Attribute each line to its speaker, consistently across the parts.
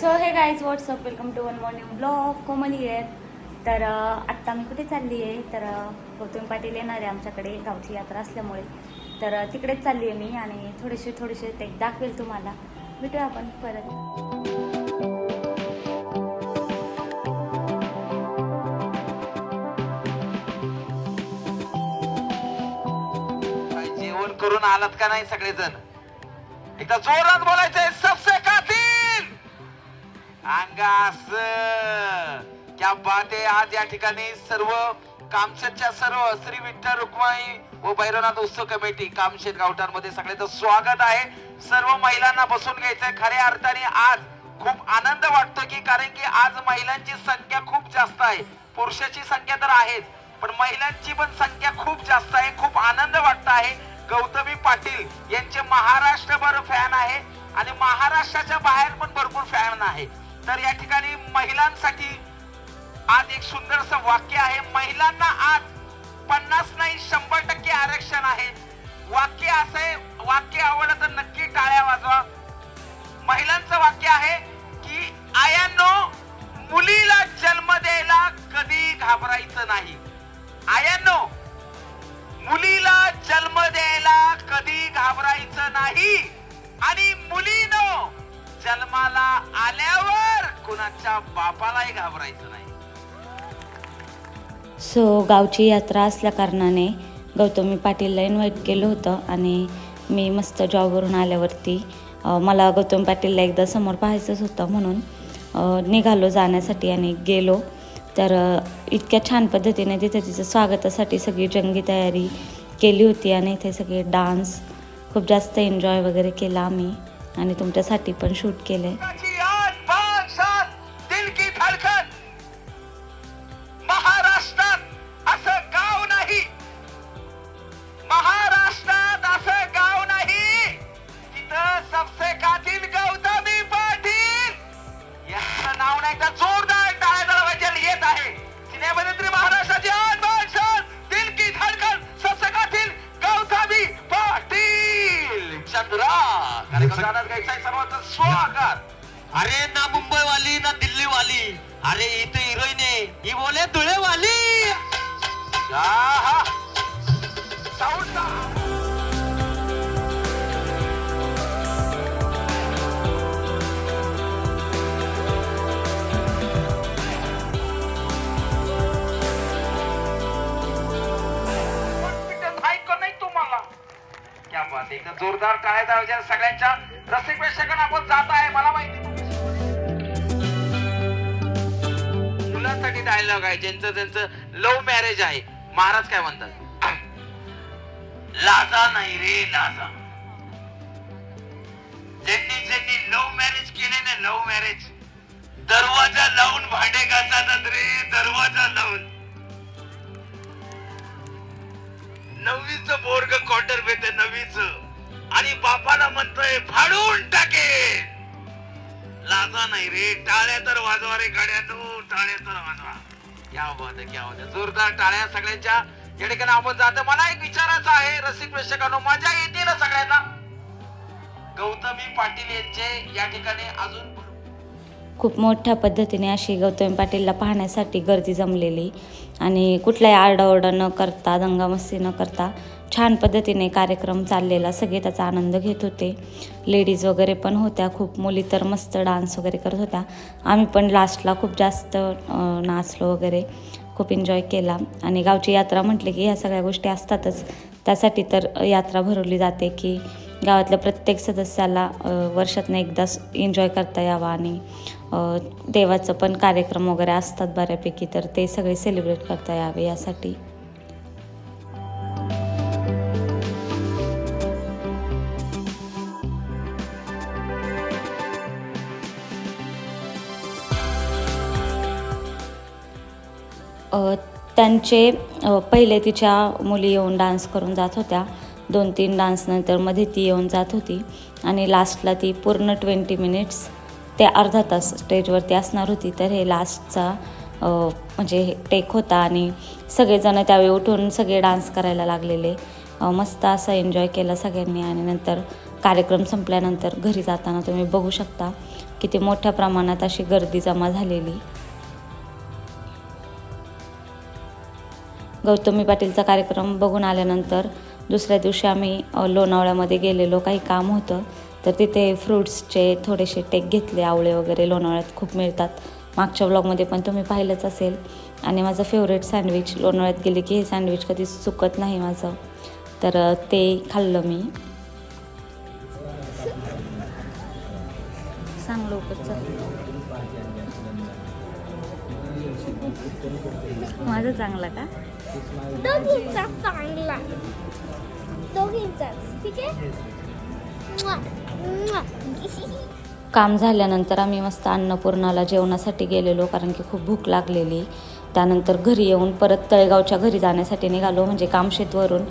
Speaker 1: So hey guys what's up welcome to one morning blog Komali आहे तर आत्ता मी कुठे चालली आहे? तर गौतम पाटील येणार आहे आमच्याकडे गावची यात्रा असल्यामुळे. तर तिकडेच चालली आहे मी आणि थोडेसे थोडेसे ते दाखवेल तुम्हाला. भेटूया आपण परत.
Speaker 2: जेवण करून आलात का नाही सगळेजण? एकदा जोरात बोलायचंय सबसे काती अंगास क्या बात आहे आज या ठिकाणी सर्व कामशेतच्या सर्व श्री विठ्ठल रुक्माई व भैरवनाथ उत्सव कमिटी कामशेत गावठांमध्ये सगळ्यांचं स्वागत आहे. सर्व महिलांना बसून घ्यायचंय. खऱ्या अर्थाने आज खूप आनंद वाटतो की कारण की आज महिलांची संख्या खूप जास्त आहे. पुरुषाची संख्या तर आहेच पण महिलांची पण संख्या खूप जास्त आहे. खूप आनंद वाटत आहे. गौतमी पाटील यांचे महाराष्ट्रभर फॅन आहे आणि महाराष्ट्राच्या बाहेर पण भरपूर फॅन आहे तर या ठिकाणी महिलांसाठी आज एक सुंदरस वाक्य आहे. महिलांना आज पन्नास नाही शंभर टक्के आरक्षण आहे. वाक्य असं वाक्य आवडलं तर नक्की टाळ्या वाजवा. महिलांचं वाक्य आहे की आयांनो मुलीला जन्म द्यायला कधी घाबरायचं नाही. आयांनो मुलीला जन्म द्यायला कधी घाबरायचं नाही. आणि मुलीनो जन्माला आल्यावर कुणाच्या बापालाही घाबरायचं नाही.
Speaker 1: सो गावची यात्रा असल्या कारणाने गौतमी पाटीलला इन्व्हाइट केलं होतं आणि मी मस्त जॉबवरून आल्यावरती मला गौतम पाटीलला एकदा समोर पाहायचंच होतं म्हणून निघालो जाण्यासाठी आणि गेलो. तर इतक्या छान पद्धतीने तिथे तिचं स्वागतासाठी सगळी जंगी तयारी केली होती आणि इथे सगळे डान्स खूप जास्त एन्जॉय वगैरे केला आम्ही आणि तुमच्यासाठी पण शूट केलं आहे
Speaker 3: अरे ना मुंबई वाली ना दिल्ली वाली अरे इथे हिरोईन आहे. ही बोले धुळे वाली
Speaker 2: नाही तुम्हाला? क्या जोरदार टाळ्या सगळ्यांच्या रसिक प्रेक्षकांना आपण जात आहे. मला माहिती डायलॉग आहे? ज्यांचं त्यांचं लव्ह मॅरेज आहे. महाराज काय म्हणतात? लाजा नाही रे लाजा. ज्यांनी ज्यांनी लव्ह मॅरेज केले ना लव्ह मॅरेज दरवाजा लावून भांडे घालतात रे दरवाजा लावून. नववीच बोर्ग क्वार्टर भेट नवीच आणि बापाला म्हणतोय फाडून टाके. लाजा नाही रे. टाळ्या तर वाजवा रे गाड्यानो टाळ्या तर वाजवा. क्या बात क्या जोरदार टाळ्या सगळ्यांच्या. या ठिकाणी आपण जातो. मला एक विचारायचं आहे रसिक प्रेक्षकांना मजा येते ना सगळ्यांना? गौतमी पाटील यांचे या ठिकाणी अजून
Speaker 1: खूप मोठ्या पद्धतीने अशी गौतमी पाटीलला पाहण्यासाठी गर्दी जमलेली. आणि कुठलाही आरडाओरडा न करता दंगामस्ती न करता छान पद्धतीने कार्यक्रम चाललेला. सगळे त्याचा आनंद घेत होते. लेडीज वगैरे पण होत्या खूप मुली तर मस्त डान्स वगैरे करत होत्या. आम्ही पण लास्टला खूप जास्त नाचलो वगैरे खूप एन्जॉय केला. आणि गावची यात्रा म्हटली की ह्या सगळ्या गोष्टी असतातच. त्यासाठी तर यात्रा भरवली जाते की गावातल्या प्रत्येक सदस्याला वर्षातनं एकदा एन्जॉय करता यावा आणि देवाचं पण कार्यक्रम वगैरे असतात बऱ्यापैकी तर ते सगळे सेलिब्रेट करता यावे यासाठी. त्यांचे पहिले तिच्या मुली येऊन डान्स करून जात होत्या. दोन तीन डान्सनंतरमध्ये ती येऊन जात होती. आणि लास्टला ती पूर्ण ट्वेंटी मिनिट्स ते अर्धा तास स्टेजवरती असणार होती. तर हे लास्टचा म्हणजे टेक होता आणि सगळेजणं त्यावेळी उठून सगळे डान्स करायला लागलेले. मस्त असं एन्जॉय केला सगळ्यांनी आणि नंतर कार्यक्रम संपल्यानंतर घरी जाताना तुम्ही बघू शकता किती मोठ्या प्रमाणात अशी गर्दी जमा झालेली. गौतमी पाटीलचा कार्यक्रम बघून आल्यानंतर दुसऱ्या दिवशी आम्ही लोणावळ्यामध्ये गेलेलो. काही काम होतं. तर तिथे फ्रुट्सचे थोडेसे टेक घेतले. आवळे वगैरे लोणावळ्यात खूप मिळतात. मागच्या ब्लॉगमध्ये पण तुम्ही पाहिलंच असेल. आणि माझं फेवरेट सँडविच लोणावळ्यात गेले की हे सँडविच कधीच चुकत नाही माझं. तर ते खाल्लं मी. सांग लवकर माझं चांगलं का?
Speaker 4: दोघींचा चांगला. दोघींचाच ठीक आहे.
Speaker 1: काम झाल्यानंतर आम्ही मस्त अन्नपूर्णाला जेवणासाठी गेलेलो कारण की खूप भूक लागलेली. त्यानंतर घरी येऊन परत तळेगावच्या घरी जाण्यासाठी निघालो म्हणजे कामशेतवरून.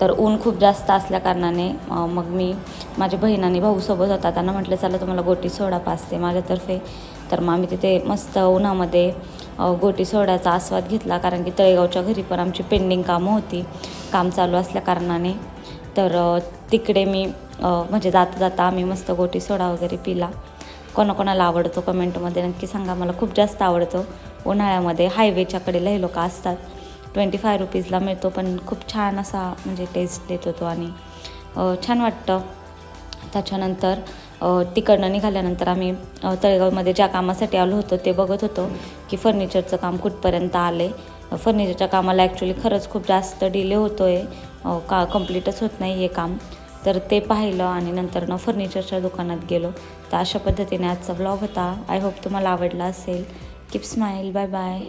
Speaker 1: तर ऊन खूप जास्त असल्या कारणाने मग मी माझ्या बहीण आणि भाऊसोबत होता. त्यांना म्हटलं चला तुम्हाला गोटी सोडा पाचते माझ्यातर्फे. तर मग आम्ही तिथे मस्त उन्हामध्ये गोटी सोडाचा आस्वाद घेतला. कारण की तळेगावच्या घरी पण आमची पेंडिंग कामं होती काम चालू असल्या कारणाने. तर तिकडे मी म्हणजे जाता जाता आम्ही मस्त गोटी सोडा वगैरे पिला. कोणाकोणाला आवडतो कमेंटमध्ये नक्की सांगा. मला खूप जास्त आवडतो उन्हाळ्यामध्ये. हायवेच्याकडे हे लोक असतात. ट्वेंटी फाय रुपीजला मिळतो पण खूप छान असा म्हणजे टेस्ट देत होतो आणि छान वाटतं. त्याच्यानंतर तिकडनं निघाल्यानंतर आम्ही तळेगावमध्ये ज्या कामासाठी आलो होतो ते बघत होतो की फर्निचरचं काम कुठपर्यंत आले फर्निचरच्या कामाला ॲक्च्युली खरंच खूप जास्त डिले होतो आहे का कम्प्लीटच होत नाही आहे काम. तर ते पाहिलं आणि नंतर ना फर्निचरच्या दुकानात गेलो. तर अशा पद्धतीने आजचा ब्लॉग होता. आय होप तुम्हाला आवडला असेल. Keep smile bye bye